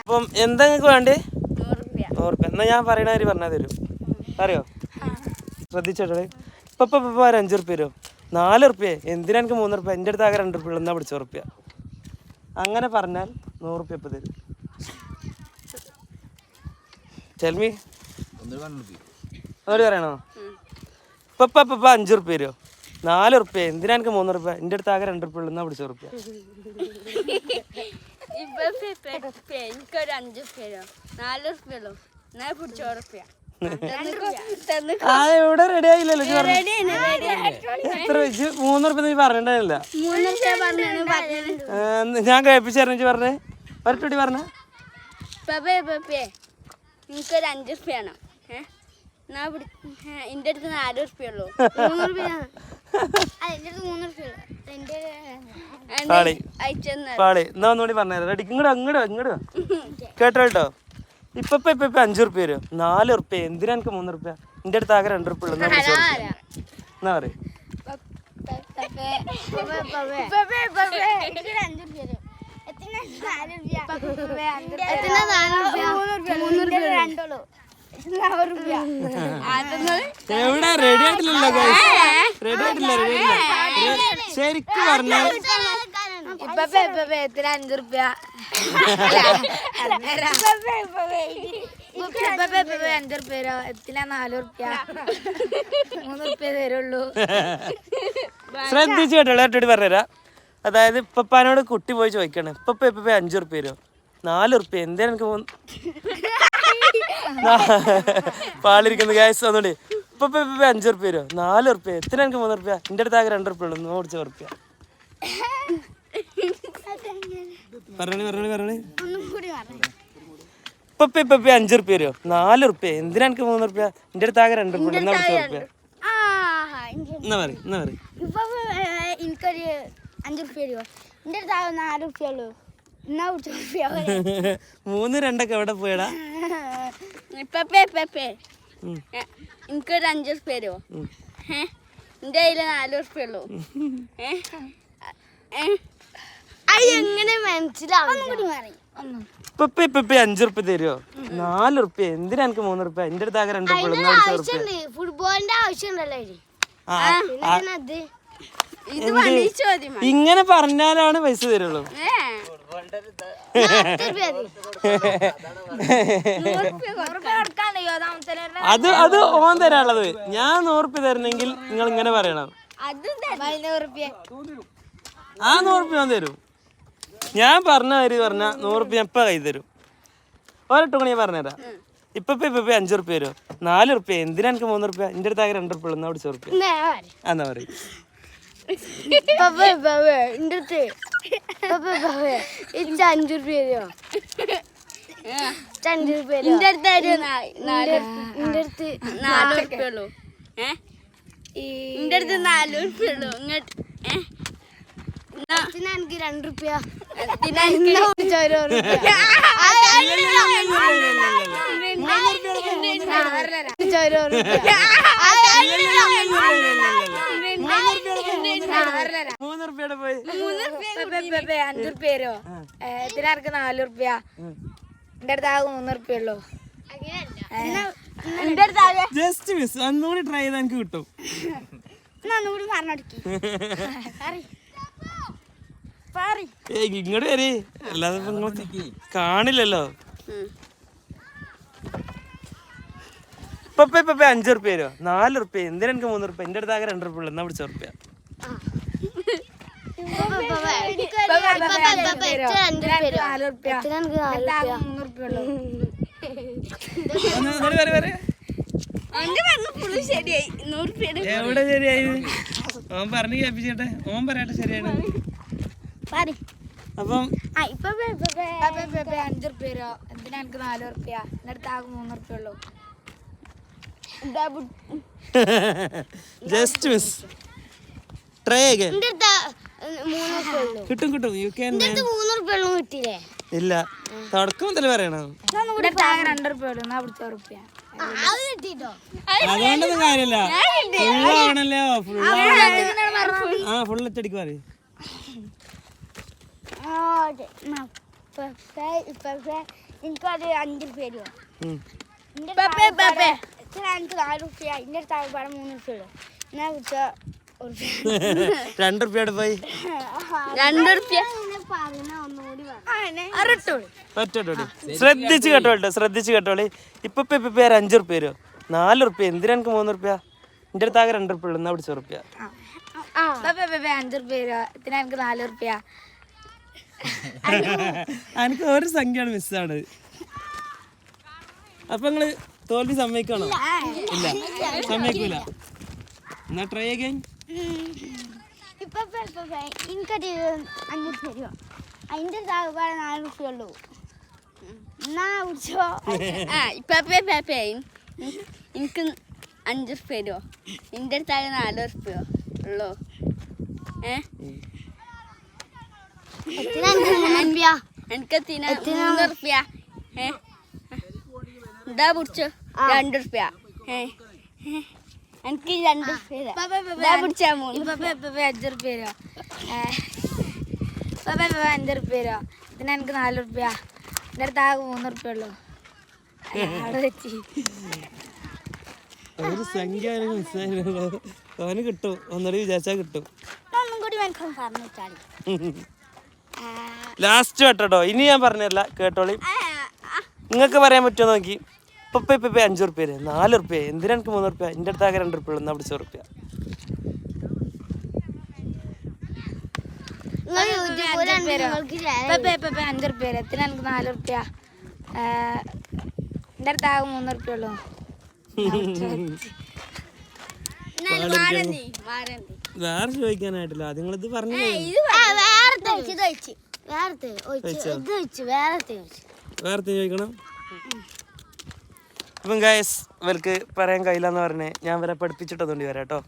അപ്പം എന്താ നിങ്ങൾക്ക് വേണ്ടേ? നൂറുപ്യ. എന്നാ ഞാൻ പറയണ കാര്യം പറഞ്ഞാൽ തരും. അറിയോ? ശ്രദ്ധിച്ചോട്ടെ. ഇപ്പൊ ഇപ്പൊ ഒരു അഞ്ചു റുപ്യ തരും നാല് റുപ്യ എന്തിനാ എനിക്ക് മൂന്ന് റുപ്യ എന്റെ അടുത്ത് ആകെ രണ്ട് റുപ്യ എന്നാ പിടിച്ച റുപ്യ അങ്ങനെ പറഞ്ഞാൽ നൂറ് റുപ്യ ഇപ്പൊ തരും. ചെൽമി അതോട് പറയണോ? ഇപ്പൊ ഇപ്പൊ അഞ്ചു റുപ്യ തരുമോ നാല് റുപ്യ എന്തിനാ എനിക്ക് മൂന്ന് റുപ്യ എന്റെ അടുത്ത് ആകെ രണ്ട് ഉള്ളു. എന്നാ പിടിച്ച എനിക്കൊരു അഞ്ച് ഉറുപ്പ്യോ നാല് ഉറുപ്പ്യുള്ളൂ ഞാൻ പിടിച്ചോ ഉറുപ്പ്യ? ആ ഇവിടെ റെഡി ആയില്ലല്ലോ. എത്ര നീ പറഞ്ഞിട്ടില്ല മൂന്ന് ഉറുപ്പ്യ പറഞ്ഞു ഞാൻ ഒരട്ടുടി പറഞ്ഞ. എനിക്കൊരു അഞ്ച് ഉറുപ്പ്യ വേണം. ഏ? ഞാൻ പിടി എന്റെ അടുത്ത് നാല് ഉറുപ്പ്യ പാളി. പാളി എന്നാ ഒന്നുകൂടി പറഞ്ഞുതരാം റെഡി ഇങ്ങോട്ട് അങ്ങോട്ട് ഇങ്ങോട്ട് വാ. കേട്ടോ കേട്ടോ ഇപ്പൊ ഇപ്പൊ ഇപ്പൊ ഇപ്പൊ അഞ്ചു റുപ്യ വരും നാല് റുപ്യ എന്തിനാ എനിക്ക് മൂന്ന് റുപ്യ എന്റെ അടുത്ത് ആകെ രണ്ട് റുപ്യ ഉള്ളൂ എന്നാ റുപ്യ പറയും എവിടെ റെഡി ആയിട്ടില്ലല്ലോ റെഡി ആയിട്ടില്ല റെഡി ആയിട്ടില്ല ശരിക്കും പറഞ്ഞാൽ എത്ര അഞ്ച് ഉറുപ്പ്യ അഞ്ച് ഉറുപ്പ്യ എത്തിനാ നാല് ഉറുപ്പ്യ മൂന്ന് ഉറുപ്പ്യ തരുള്ളൂ ശ്രദ്ധിച്ചു കേട്ടോ പറഞ്ഞുതരാം അതായത് ഇപ്പപ്പാനോട് കുട്ടി പോയി ചോദിക്കണം ഇപ്പൊ ഇപ്പൊ അഞ്ചു റുപ്യ വരും നാല് റുപ്യ എന്തിനാ എനിക്ക് പാളിരിക്കുന്ന ഗ്യാസ് ഒന്നുകൂടി ഇപ്പൊ ഇപ്പൊ അഞ്ചു റുപ്യ വരുമോ നാല് റുപ്യ എത്ര എനിക്ക് മൂന്ന് റുപ്യ എന്റെ അടുത്ത് ആകെ രണ്ട് റുപ്യ ഉള്ളൂ. നൂറ് റുപ്യ ഇപ്പൊ ഇപ്പൊ ഇപ്പൊ അഞ്ചു റുപ്യ വരുമോ നാല് റുപ്യ എന്തിനാ എനിക്ക് മൂന്ന് റുപ്യ എന്റെ അടുത്ത് ആകെ രണ്ട് റുപ്യ എന്നാ റുപ്യ പറയും എന്നാ പറയും. എനിക്കൊരു അഞ്ച് തരുമോ എന്റെ അടുത്ത് ആകെ നാല് ഉറുപ്പ്യ മൂന്ന് രണ്ടൊക്കെ എവിടെ പോയടാ. എനിക്കൊരു അഞ്ച് തരുമോ ഉം. എന്റെ കയ്യിൽ നാല് ഉറുപ്പ്യ ഉള്ളൂ. എങ്ങനെ മനസ്സിലാവും അഞ്ചു റുപ്യ തരുമോ നാല് റുപ്യ എന്തിനാ എനിക്ക് മൂന്ന് റുപ്യ എന്റെ അടുത്ത് ആകെ രണ്ട് റുപ്യ റുപ്യ ഫുട്ബോളിന്റെ ആവശ്യമുണ്ടല്ലോ ആ, ഇങ്ങനെ പറഞ്ഞാലാണ് പൈസ തരുള്ളൂ. അത് അത് ഓൻ തരാനുള്ളത്. ഞാൻ നൂറുപ്യ തരണെങ്കിൽ നിങ്ങൾ ഇങ്ങനെ പറയണം. ആ നൂറുപ്യ ഓൻ തരും. ഞാൻ പറഞ്ഞ കാര്യം പറഞ്ഞ നൂറുപ്യ ഇപ്പൊ കൈ തരും? ഒരെട്ട് മണി ഞാൻ പറഞ്ഞുതരാം. ഇപ്പൊ ഇപ്പൊ ഇപ്പൊ ഇപ്പൊ അഞ്ചു റുപ്യ തരും. നാല് റുപ്യ എന്തിനാ എനിക്ക് മൂന്ന് റുപ്യ എന്റെ അടുത്താകെ രണ്ട് റുപ്യ ഉള്ളൂ. എന്നാ പിടിച്ച റുപ്യ എന്നാ പറയും. എന്റെ അടുത്ത് എനിക്ക് അഞ്ചു റുപ്യ തരുമോ അഞ്ചു റുപ്യ എന്റെ അടുത്ത് എന്റെ അടുത്ത് നാല് റുപ്യ ഉള്ളൂ എന്റെ അടുത്ത് നാല് റുപ്യ ഉള്ളൂ ഇങ്ങോട്ട് എനിക്ക് രണ്ട് റുപ്യ മൂന്ന് റുപ്യയുടെ പോയി? അഞ്ചു റുപ്യ തരുമോ ഇതിനാർക്ക് നാല് റുപ്യ എന്റെ അടുത്ത് ആകെ മൂന്ന് റുപ്യ ഉള്ളൂ എന്റെ അടുത്ത് ആകെ ജസ്റ്റ് മിസ് ഒന്നുകൂടി ട്രൈ ചെയ്ത് എനിക്ക് കിട്ടും. ഇങ്ങോട്ട് വരി. അല്ലാതെ കാണില്ലല്ലോ. ഇപ്പൊ ഇപ്പൊ ഇപ്പൊ ഇപ്പൊ അഞ്ചു റുപ്യോ നാല് റുപ്യ എന്തിനാ എനിക്ക് മൂന്ന് റുപ്യ എന്റെ അടുത്ത് ആകെ രണ്ട് റുപ്യ ഉള്ളൂ. എന്നാ പിടിച്ച റുപ്യ ശരിയായി നൂറ് രൂപ എവിടെ ശരിയായി? ഓൻ പറഞ്ഞു കേൾപ്പിച്ചേട്ടെ. ഓൻ പറയട്ടെ ശരിയാണ്. അപ്പം അഞ്ചു റുപ്യ എന്തിനാ എനിക്ക് നാല് റുപ്യ എന്റെ അടുത്ത് ആകെ മൂന്ന് റുപ്യ ഉള്ളൂ ജസ്റ്റ് മിസ്. Try again. കിട്ടും കിട്ടും. യു കെ ഇല്ല. തുടക്കം മുതൽ പറയണം. അതുകൊണ്ടൊന്നും കാര്യമില്ല. ഫുള്ളാണല്ലോ ഫുള്ള്. ആ ഫുള്ള് ഒറ്റടിക്ക് പറയും എനിക്കത് അഞ്ച് പേര്. എനിക്ക് നാല് റുപ്യ എന്റെ താഴെ മൂന്ന് റുപ്യ ഉള്ളൂ. ഞാൻ രണ്ട് റുപ്യയുടെ പോയി. രണ്ട് റുപ്യ ശ്രദ്ധിച്ച് കേട്ടോളൂ ശ്രദ്ധിച്ച് കേട്ടോളി. ഇപ്പൊ ഇപ്പൊ ഇപ്പൊ പേര് അഞ്ച് റുപ്യ വരുമോ നാല് റുപ്യ എന്തിനാ എനിക്ക് മൂന്ന് റുപ്യ എന്റെ അടുത്ത് ആകെ രണ്ട് റുപ്യ ഉള്ളൂ എന്നാ പിടിച്ച റുപ്യ അഞ്ചു റുപ്യ തരുമോ ഇതിന് എനിക്ക് നാല് റുപ്യ എനിക്ക് ഒരു സംഖ്യയാണ് മിസ്സാണ്. അപ്പൊ നിങ്ങൾ തോൽവി സമ്മതിക്കണോ ഇല്ല. സമ്മതിക്കൂല. എന്നാ ട്രൈ അഗൈൻ ഇപ്പൊ എനിക്കൊരു അഞ്ഞൂറ് തരുമോ അതിന്റെ താഴെ നാല് കുട്ടിയുള്ളൂ എന്നാ കുടിച്ചോ? ഇപ്പൊ എനിക്ക് അഞ്ച് റുപ്യ തരുമോ എന്റെ അടുത്താകെ നാല് ഉറുപ്പയോ ഉള്ളൂ. ഏ? എനിക്ക് മൂന്ന് റുപ്യ ഏ? എന്താ പിടിച്ചോ രണ്ട് റുപ്യ ഏ? എനിക്ക് രണ്ട് പിടിച്ചാ മൂന്ന് അഞ്ച് റുപ്യ തരുമോ അഞ്ച് റുപ്യ തരുമോ ഇതിന് എനിക്ക് നാല് റുപ്യ എന്റെ അടുത്ത് ആകെ മൂന്ന് റുപ്യ ഉള്ളു. അവിടെ വെച്ച്. ഒരു സംഖ്യ മിസ്സായിരുന്നു അവന് കിട്ടും. ഒന്നുകൂടി വിചാരിച്ചാ കിട്ടും. ഒന്നും കൂടി എനിക്ക് പറഞ്ഞു വെച്ചാൽ ലാസ്റ്റ് കേട്ടോ ഇനി ഞാൻ പറഞ്ഞല്ല കേട്ടോളി. നിങ്ങൾക്ക് പറയാൻ പറ്റുമോ നോക്കി. ഇപ്പൊ ഇപ്പൊ ഇപ്പൊ അഞ്ച് റുപ്യ തരും നാല് റുപ്യ എന്തിനാ എനിക്ക് മൂന്ന് റുപ്യ എന്റെ അടുത്ത് ആകെ രണ്ട് റുപ്യ ഉള്ളൂ എന്നാ പിടിച്ച റുപ്യ ഇപ്പം അഞ്ച് റുപ്യ തരും ഇതിന് എനിക്ക് നാല് റുപ്യ എന്റെ അടുത്ത് ആകെ മൂന്ന് റുപ്യ ഉള്ളൂ വേറെ ചോദിക്കാനായിട്ടില്ല. നിങ്ങളിത് പറഞ്ഞു വേറെ ചോദിക്കണം. അപ്പം ഗായസ് ഇവർക്ക് പറയാൻ കഴിയില്ല എന്ന് പറഞ്ഞേ ഞാൻ വരെ പഠിപ്പിച്ചിട്ടൊന്നുണ്ട് വരാം കേട്ടോ.